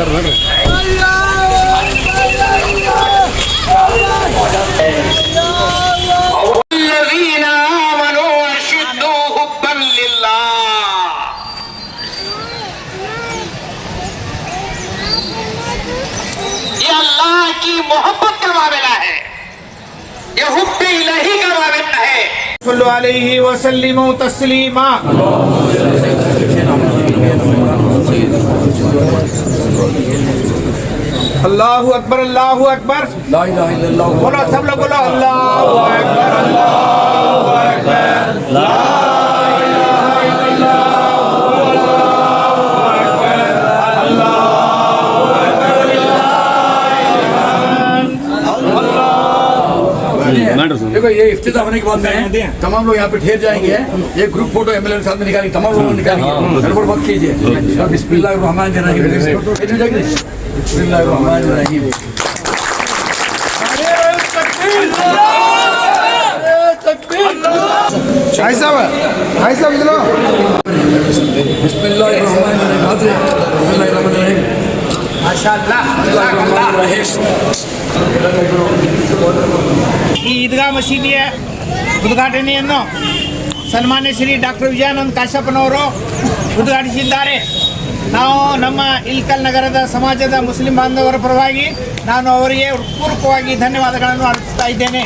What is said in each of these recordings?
Sir ನೋಡ್ರಿ मोहब्बत का मामला है। ये हुब इलाही আল্লাহু আকবার আল্লাহু আকবার। লা ইলাহা ইল্লাল্লাহ। বলো সব লোক বলো আল্লাহু আকবার আল্লাহু আকবার। লা इफ्तिताह होने के बाद में तमाम लोग यहाँ पे ठहर जाएँगे। ये ग्रुप फ़ोटो एमएलए के साथ में निकालेंगे तमाम लोग निकालेंगे गड़बड़ मत कीजिए। बिस्मिल्लाह रहमान रहीम। बिस्मिल्लाह रहमान रहीम। भाई साहब भाई साहब इधर बिस्मिल्लाह रहमान रहीम। हाजिर ಈ ಈದ್ಗಾ ಮಸೀದಿಯ ಉದ್ಘಾಟನೆಯನ್ನು ಸನ್ಮಾನ್ಯ ಶ್ರೀ ಡಾಕ್ಟರ್ ವಿಜಯಾನಂದ್ ಕಾಶಪ್ಪನವರು ಉದ್ಘಾಟಿಸಿದ್ದಾರೆ. ನಾವು ನಮ್ಮ ಇಲ್ಕಲ್ ನಗರದ ಸಮಾಜದ ಮುಸ್ಲಿಂ ಬಾಂಧವರ ಪರವಾಗಿ ನಾನು ಅವರಿಗೆ ಪೂರ್ವಕವಾಗಿ ಧನ್ಯವಾದಗಳನ್ನು ಅರ್ಪಿಸ್ತಾ ಇದ್ದೇನೆ.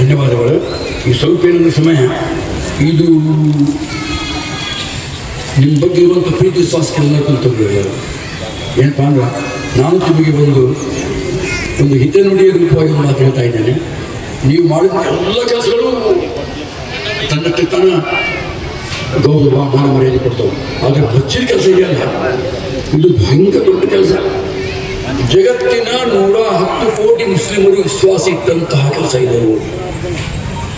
ಧನ್ಯವಾದಗಳು. ಈ ಸ್ವಲ್ಪ ಸಮಯ. ಇದು ನಿಮ್ಮ ಬಗ್ಗೆ ಇರುವಂಥ ಪ್ರೀತಿ ವಿಶ್ವಾಸಕ್ಕೆಲ್ಲ ಕುಂತವ್ರು ಏನಪ್ಪ ಅಂದ್ರೆ, ನಾನು ನಿಮಗೆ ಬಂದು ಒಂದು ಹಿತ ನುಡಿಯ ರೂಪವಾಗಿ ಮಾತು ಹೇಳ್ತಾ ಇದ್ದೇನೆ. ನೀವು ಮಾಡಿದ ಎಲ್ಲ ಕೆಲಸಗಳು ತನ್ನಕ್ಕೆ ತನ್ನ ಗೌರವ, ಮಾನ ಮರ್ಯಾದೆ ಕೊಡ್ತಾವೆ. ಆದರೆ ಹೆಚ್ಚಿನ ಕೆಲಸ ಇದೆಯಲ್ಲ ಇದು ಭಯಂಕರ ದೊಡ್ಡ ಕೆಲಸ. ಜಗತ್ತಿನ ನೂರ ಹತ್ತು ಕೋಟಿ ಮುಸ್ಲಿಮರು ವಿಶ್ವಾಸ ಇಟ್ಟಂತಹ ಕೆಲಸ ಇದೆ.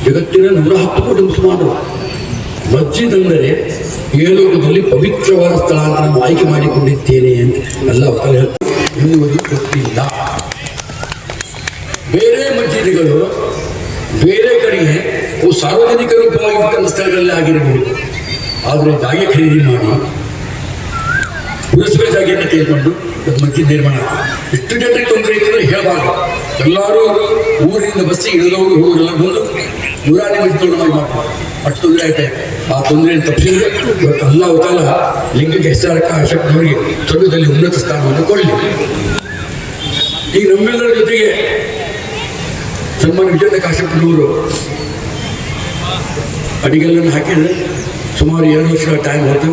ಜಗತ್ತಿನ ನೂರ ಹತ್ತು ಕೋಟಿ ಮುಸಲ್ಮಾನರು. ಮಸ್ಜಿದ್ ಅಂದರೆ ಏಲೋಕದಲ್ಲಿ ಪವಿತ್ರವಾದ ಸ್ಥಳ ಅಂತ ನಾನು ಆಯ್ಕೆ ಮಾಡಿಕೊಂಡಿದ್ದೇನೆ ಅಂತ ಎಲ್ಲ ಇಲ್ಲಿವರೆಗೂ ಗೊತ್ತಿಲ್ಲ. ಬೇರೆ ಮಸ್ಜಿದ್ಗಳು ಬೇರೆ ಕಡೆಗೆ ಸಾರ್ವಜನಿಕ ರೂಪವಾಗಿರ್ತಕ್ಕಂಥ ಸ್ಥಳಗಳಲ್ಲಿ ಆಗಿರಬಹುದು ಆದರೆ ಜಾಗೆ ಖರೀದಿ ಮಾಡಿ ಪುರಸಭೆ ಜಾಗೆಯನ್ನು ತೆಗೆದುಕೊಂಡು ಮಧ್ಯ ನಿರ್ಮಾಣ. ಎಷ್ಟು ಜನರಿಗೆ ತೊಂದರೆ ಇತ್ತು ಹೇಳಬಾರ್ದು. ಎಲ್ಲರೂ ಊರಿನಿಂದ ಬಸ್ಸಿಗೆ ಇಳಿದವರು ಹೋಗೋರೆಲ್ಲ ಬಂದು ನೂರಾರು ಮಂದಿ ತೊಂದರೆ ಮಾಡ್ತಾರೆ. ಅಷ್ಟು ತೊಂದರೆ ಆಯ್ತಾ. ಆ ತೊಂದರೆಯನ್ನು ತಪ್ಪಿಸಿದ್ರೆ ಇವತ್ತು ಅಲ್ಲ ಅವತಾಲ ಲಿಂಗಕ್ಕೆ ಹೆಸರಕ್ಕ ಶಕ್ತಿಯವರಿಗೆ ಸ್ವರ್ಗದಲ್ಲಿ ಉನ್ನತ ಸ್ಥಾನವನ್ನು ಕೊಡಲಿ. ಈಗ ನಮ್ಮೆಲ್ಲರ ಜೊತೆಗೆ ಸನ್ಮಾನ ವಿಜಯ ಕಾಶಪ್ಪನವರು ಅಡಿಗೆಲ್ಲನ್ನು ಹಾಕಿದ್ರೆ ಸುಮಾರು ಎರಡು ವರ್ಷಗಳ ಟೈಮ್ ಹೊತ್ತು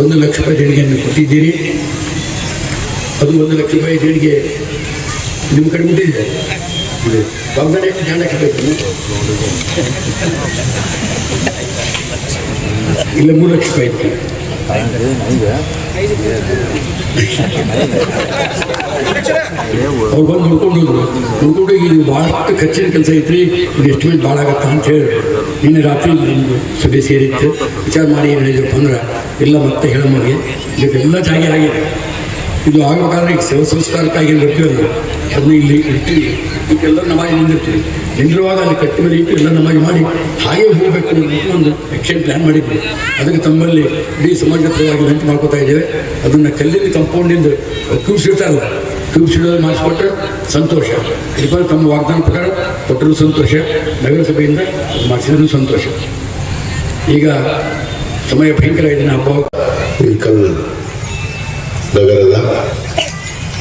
ಒಂದು ಲಕ್ಷ ರೂಪಾಯಿ ದೇಣಿಗೆಯನ್ನು ಕೊಟ್ಟಿದ್ದೀರಿ. ಅದು ಒಂದು ಲಕ್ಷ ರೂಪಾಯಿ ದೇಣಿಗೆ ನಿಮ್ಮ ಕಡೆ ಮುಟ್ಟಿದೆ. ವಾಗ್ದಾನ ಎಷ್ಟು ಬೇಕು? ಇಲ್ಲ, ಮೂರು ಲಕ್ಷ ರೂಪಾಯಿ ಇತ್ತು. ಅವ್ರು ಬಂದು ಹುಡ್ಕೊಂಡು ಹುಡ್ಕೊಂಡು ಈಗ ಭಾಳಷ್ಟು ಖರ್ಚಿನ ಕೆಲಸ ಐತ್ರಿ. ಇದು ಎಸ್ಟಿಮೇಟ್ ಭಾಳ ಆಗತ್ತ ಅಂತ ಹೇಳಿ. ನಿನ್ನೆ ರಾತ್ರಿ ಒಂದು ಸಭೆ ಸೇರಿತ್ತು. ವಿಚಾರ ಮಾಡಿ ಏನು ಅಂದ್ರೆ ಇಲ್ಲ ಮತ್ತೆ ಹೇಳಮ್ಮಗೆ ಇದಕ್ಕೆಲ್ಲ ಜಾಗೆ ಆಗಿದೆ. ಇದು ಆಗಬೇಕಾದ್ರೆ ಈಗ ಶಿವ ಸಂಸ್ಕಾರಕ್ಕಾಗಿ ಏನು ಬರ್ತೀವಲ್ಲ ಅದನ್ನು ಇಲ್ಲಿ ಇರ್ತೀವಿ ಇದಕ್ಕೆಲ್ಲ ನಮಾಜ್ ನಿಂದಿರ್ತೀವಿ ನಿಂದಿರುವಾಗ ಅಲ್ಲಿ ಕಟ್ಟಿ ಮೇಲೆ ಇಟ್ಟು ಎಲ್ಲ ನಮಾಜ್ ಮಾಡಿ ಹಾಗೆ ಹೋಗಬೇಕು ಅನ್ನೋ ಒಂದು ಆ್ಯಕ್ಷನ್ ಪ್ಲ್ಯಾನ್ ಮಾಡಿದ್ವಿ. ಅದಕ್ಕೆ ತಮ್ಮಲ್ಲಿ ಇಡೀ ಸಮಾಜದ ಪರವಾಗಿ ವಿನಂತಿ ಮಾಡ್ಕೋತಾ ಇದ್ದೇವೆ. ಅದನ್ನು ಕಲ್ಲಿನ ಕಂಪೌಂಡಿಂದ ಕ್ಯೂಬ್ಸ್ ಇರ್ತಾರಲ್ಲ ಕ್ಯೂಬ್ಸ್ ಇಡೋದು ಮಾಡಿಸ್ಕೊಟ್ರೆ ಸಂತೋಷ. ಇಬ್ಬರು ತಮ್ಮ ವಾಗ್ದಾನ ಪ್ರಕಾರ ಕೊಟ್ಟರು ಸಂತೋಷ ನಗರಸಭೆಯಿಂದ ಮಾಡಿಸಿದ್ರು ಸಂತೋಷ. ಈಗ ಸಮಯ ಭಯಂಕರ ಇದೆ ಹಬ್ಬ ನಗರದ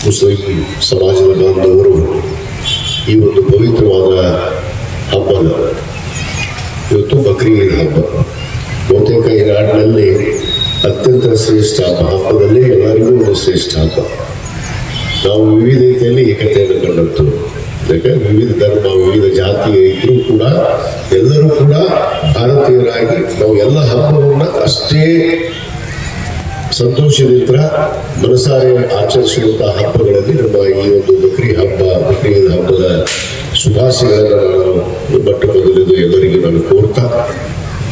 ಮುಸ್ಲಿಂ ಸಮಾಜದ ಬಾಂಧವರು ಈ ಒಂದು ಪವಿತ್ರವಾದ ಹಬ್ಬದ ಇವತ್ತು ಬಕ್ರೀದ್ ಹಬ್ಬ. ಬಹುತೇಕ ಈ ನಾಡಿನಲ್ಲಿ ಅತ್ಯಂತ ಶ್ರೇಷ್ಠ ಹಬ್ಬ. ಹಬ್ಬದಲ್ಲಿ ಎಲ್ಲರಿಗೂ ಒಂದು ಶ್ರೇಷ್ಠ ಹಬ್ಬ. ನಾವು ವಿವಿಧತೆಯಲ್ಲಿ ಏಕತೆಯನ್ನು ಕಂಡಂತು ಯಾಕೆ ವಿವಿಧ ಧರ್ಮ, ವಿವಿಧ ಜಾತಿ ಇದ್ರೂ ಕೂಡ, ಎಲ್ಲರೂ ಕೂಡ ಭಾರತೀಯರಾಗಿ ನಾವು ಎಲ್ಲ ಹಬ್ಬವನ್ನು ಅಷ್ಟೇ ಸಂತೋಷದಿಂದ ಮನಸಾರೆ ಆಚರಿಸುವಂತಹ ಹಬ್ಬಗಳಲ್ಲಿ ನಮ್ಮ ಈ ಒಂದು ಬಕ್ರಿ ಹಬ್ಬ, ಬಕ್ರೀದ್ ಹಬ್ಬದ ಶುಭಾಶಯಗಳನ್ನು ನಾನು ಬಟ್ಟ ಮೊದಲಿದ್ದು ಎಲ್ಲರಿಗೂ ನಾನು ಕೋರ್ತಾ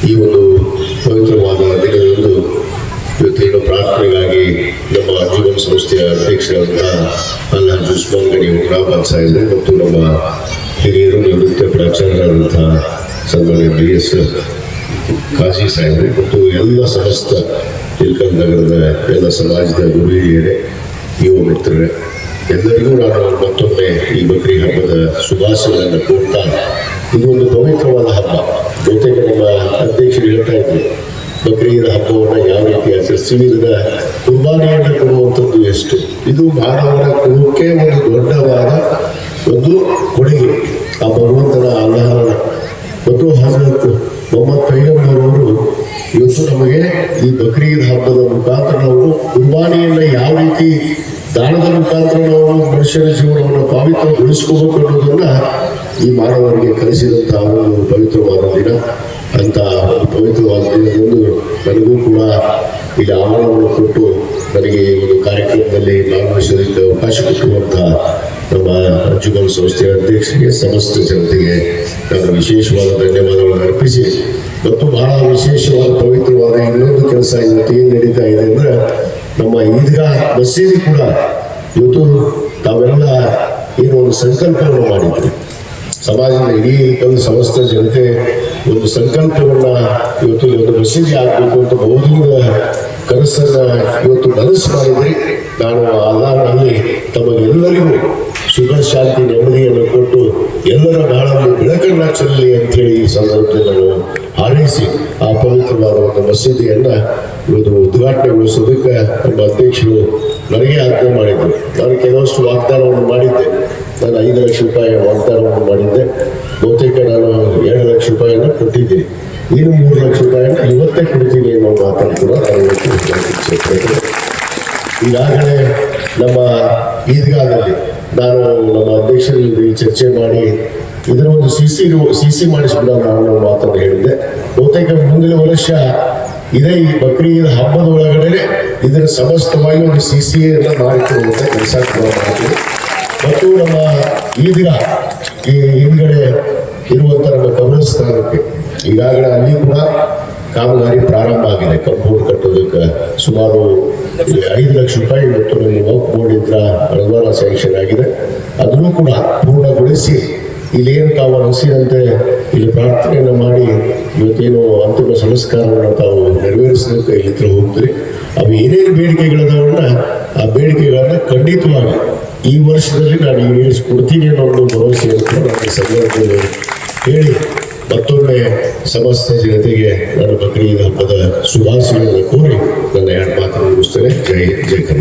ಈ ಒಂದು ಪವಿತ್ರವಾದ ದಿನದಂದು ಇವತ್ತೇನು ಪ್ರಾರ್ಥನೆಗಾಗಿ ನಮ್ಮ ಅಧ್ಯಕ್ಷರಾದಂತಹ ಅಲ್ಲಾಜ್ ಉಸ್ಮಾನ್ ಗನಿ ಉಗ್ರಾಬಾದ್ ಸಾಹೇಬ್ರು ಮತ್ತು ನಮ್ಮ ಹಿರಿಯರು ನಿವೃತ್ತ ಪ್ರಾಚಾರ್ಯರಾದಂತಹ ಸನ್ಮಾನ್ಯ ಬಿ ಎಸ್ ಕಾಜಿ ಸಾಹೇಬ್ರೆ, ಮತ್ತು ಎಲ್ಲ ಸಮಸ್ತ ಇಲ್ಕಲ್ ನಗರದ ಎಲ್ಲ ಸಮಾಜದ ಗುರುಹಿರಿಯರೇ ಯುವ ಮಿತ್ರರೇ, ಎಲ್ಲರಿಗೂ ನಾನು ಮತ್ತೊಮ್ಮೆ ಈ ಬಕ್ರಿ ಹಬ್ಬದ ಶುಭಾಶಯಗಳನ್ನು ಕೋರ್ತಾ ಇದು ಒಂದು ಪವಿತ್ರವಾದ ಹಬ್ಬ. ಜೊತೆಗೆ ನಮ್ಮ ಅಧ್ಯಕ್ಷರು ಹೇಳ್ತಾ ಇದ್ರು ಬಕ್ರೀದ್ ಹಬ್ಬವನ್ನು ಯಾವ ರೀತಿ ಆಚರಿಸ್ತೀವಿ ಇದನ್ನ ಕುರ್ಬಾನಿಯನ್ನು ಕೊಡುವಂಥದ್ದು ಎಷ್ಟು? ಇದು ಮಾನವರ ಕುಲಕ್ಕೆ ಒಂದು ದೊಡ್ಡವಾದ ಒಂದು ಕೊಡುಗೆ. ಆ ಭಗವಂತನ ಅಲ್ಲಹರಣ ಮತ್ತು ಹಜರತ್ ಮೊಹಮ್ಮದ್ ಪೈಗಂಬರವರು ಇವತ್ತು ನಮಗೆ ಈ ಬಕ್ರೀದ್ ಹಬ್ಬದ ಮುಖಾಂತರ ನಾವು ಕುರ್ಬಾನಿಯನ್ನ ಯಾವ ರೀತಿ ದಾನದ ಮುಖಾಂತರ ನಾವು ಮನುಷ್ಯನ ಜೀವನವನ್ನು ಪಾವಿತ್ರಗೊಳಿಸ್ಕೋಬೇಕು ಅನ್ನೋದನ್ನ ಈ ಮಾನವರಿಗೆ ಕಲಿಸಿದಂತಹ ಒಂದು ಪವಿತ್ರವಾದ ದಿನ. ಅಂತ ಪವಿತ್ರವಾದ ದಿನದಂದು ನನಗೂ ಕೂಡ ಇಲ್ಲಿ ಆಹ್ವಾನವನ್ನು ಕೊಟ್ಟು ನನಗೆ ಒಂದು ಕಾರ್ಯಕ್ರಮದಲ್ಲಿ ಭಾಗವಹಿಸೋದಕ್ಕೆ ಅವಕಾಶ ಕೊಟ್ಟಿರುವಂತಹ ನಮ್ಮ ಅಜ್ಜುಗಲ್ ಸಂಸ್ಥೆಯ ಅಧ್ಯಕ್ಷರಿಗೆ, ಸಮಸ್ತ ಜನತೆಗೆ ನನ್ನ ವಿಶೇಷವಾದ ಧನ್ಯವಾದಗಳನ್ನು ಅರ್ಪಿಸಿ. ಮತ್ತು ಬಹಳ ವಿಶೇಷವಾದ ಪವಿತ್ರವಾದ ಇನ್ನೊಂದು ಕೆಲಸ ಇವತ್ತು ಏನು ನಡೀತಾ ಇದೆ ಅಂದ್ರೆ ನಮ್ಮ ಈದ್ಗಾ ಮಸೀದಿ ಕೂಡ ಇವತ್ತು ತಾವೆಲ್ಲ ಏನೋ ಒಂದು ಸಂಕಲ್ಪವನ್ನು ಮಾಡಿದ್ವಿ ಸಮಾಜದ ಇಡೀ ಒಂದು ಸಮಸ್ತ ಜನತೆ ಒಂದು ಸಂಕಲ್ಪವನ್ನ ಇವತ್ತು ಒಂದು ಮಸೀದಿ ಆಗಬೇಕು ಅಂತ ಬಹುದೂರ ಕನಸನ್ನ ಇವತ್ತು ನನಸು ಮಾಡಿದ್ರಿ ನಾನು ಆಧಾರದಲ್ಲಿ ತಮಗೆಲ್ಲರಿಗೂ ಸುಖ, ಶಾಂತಿ, ನೆಮ್ಮದಿಯನ್ನು ಕೊಟ್ಟು ಎಲ್ಲರ ಬಾಳಲ್ಲಿ ಬೆಳಕನ್ನ ಚೆಲ್ಲಿ ಅಂತೇಳಿ ಈ ಸಂದರ್ಭದಲ್ಲಿ ನಾನು ಹಾರೈಸಿ ಆ ಪವಿತ್ರವಾದ ಒಂದು ಮಸೀದಿಯನ್ನ ಇವತ್ತು ಉದ್ಘಾಟನೆಗೊಳಿಸೋದಕ್ಕೆ ನಮ್ಮ ಅಧ್ಯಕ್ಷರು ನನಗೆ ಆಜ್ಞೆ ಮಾಡಿದ್ರು. ನಾನು ಕೆಲವಷ್ಟು ವಾಗ್ದಾನವನ್ನು ಮಾಡಿದ್ದೆ. ನಾನು ಐದು ಲಕ್ಷ ರೂಪಾಯಿ ವಾಗ್ದಾನವನ್ನು ಮಾಡಿದ್ದೆ. ಬಹುತೇಕ ನಾನು ಎರಡು ಲಕ್ಷ ರೂಪಾಯಿಯನ್ನು ಕೊಟ್ಟಿದ್ದೀನಿ. ಇನ್ನು ಮೂರು ಲಕ್ಷ ರೂಪಾಯಿಯನ್ನು ಇವತ್ತೇ ಕೊಡ್ತೀನಿ ಅನ್ನೋ ಮಾತನ್ನು ಕೂಡ ನಾನು ಈಗಾಗಲೇ ನಮ್ಮ ಈದ್ಗಾದಲ್ಲಿ ನಾನು ನಮ್ಮ ಅಧ್ಯಕ್ಷರಲ್ಲಿ ಚರ್ಚೆ ಮಾಡಿ ಇದರ ಒಂದು ಸಿ ಸಿ ಸಿ ಸಿ ಮಾಡಿಸ್ಬಿಡೋಣ ಅನ್ನೋ ಮಾತನ್ನು ಹೇಳಿದ್ದೆ. ಬಹುತೇಕ ಮುಂದಿನ ವರ್ಷ ಇದೇ ಈ ಬಕ್ರೀದ್ ಹಬ್ಬದ ಒಳಗಡೆ ಇದರ ಸಮಸ್ತವಾಗಿ ಒಂದು ಸಿ ಸಿ ಎಲ್ಲ ಮಾಡಿಕೊಡುವಂತ ಕೆಲಸ ಕೂಡ ಮಾಡ್ತೀವಿ. ಮತ್ತು ನಮ್ಮ ಈ ದಿನ ಈ ಹಿಂದ್ಗಡೆ ಇರುವಂತ ನಮ್ಮ ಕಬ್ರಸ್ಥಾನಕ್ಕೆ ಈಗಾಗಲೇ ಅಲ್ಲಿ ಕೂಡ ಕಾಮಗಾರಿ ಪ್ರಾರಂಭ ಆಗಿದೆ. ಕಂಪೌಂಡ್ ಕಟ್ಟೋದಕ್ಕೆ ಸುಮಾರು ಐದು ಲಕ್ಷ ರೂಪಾಯಿ ಮತ್ತು ನಮ್ಮ ವಕ್ ಇದ್ರ ಅನುದಾನ ಸ್ಯಾಂಕ್ಷನ್ ಆಗಿದೆ. ಅದನ್ನು ಕೂಡ ಪೂರ್ಣಗೊಳಿಸಿ ಇಲ್ಲೇನು ತಾವು ಅನಿಸಿದಂತೆ ಇಲ್ಲಿ ಪ್ರಾರ್ಥನೆಯನ್ನು ಮಾಡಿ ಇವತ್ತೇನು ಅಂತಿಮ ಸಂಸ್ಕಾರವನ್ನು ತಾವು ನೆರವೇರಿಸಬೇಕು ಇಲ್ಲಿ ಹತ್ರ ಹೋಗ್ತೀರಿ. ಅವು ಏನೇನು ಬೇಡಿಕೆಗಳಿದಾವನ್ನ ಆ ಬೇಡಿಕೆಗಳನ್ನ ಖಂಡಿತವಾಗಿ ಈ ವರ್ಷದಲ್ಲಿ ನಾನು ಈಡೇರಿಸಿಕೊಡ್ತೀನಿ ಅನ್ನೋ ಒಂದು ಭರವಸೆಯನ್ನು ನಾನು ಸಂದರ್ಭದಲ್ಲಿ ಹೇಳಿ, ಮತ್ತೊಮ್ಮೆ ಸಮಸ್ತ ಜನತೆಗೆ ನಾನು ಬಕ್ರೀದ್ ಹಬ್ಬದ ಶುಭಾಶಯಗಳನ್ನು ಕೋರಿ ನನ್ನ ಎರಡು ಮಾತನ್ನು ಮುಗಿಸ್ತೇನೆ. ಜೈ ಜೈ ಕರ್ನಾಟಕ.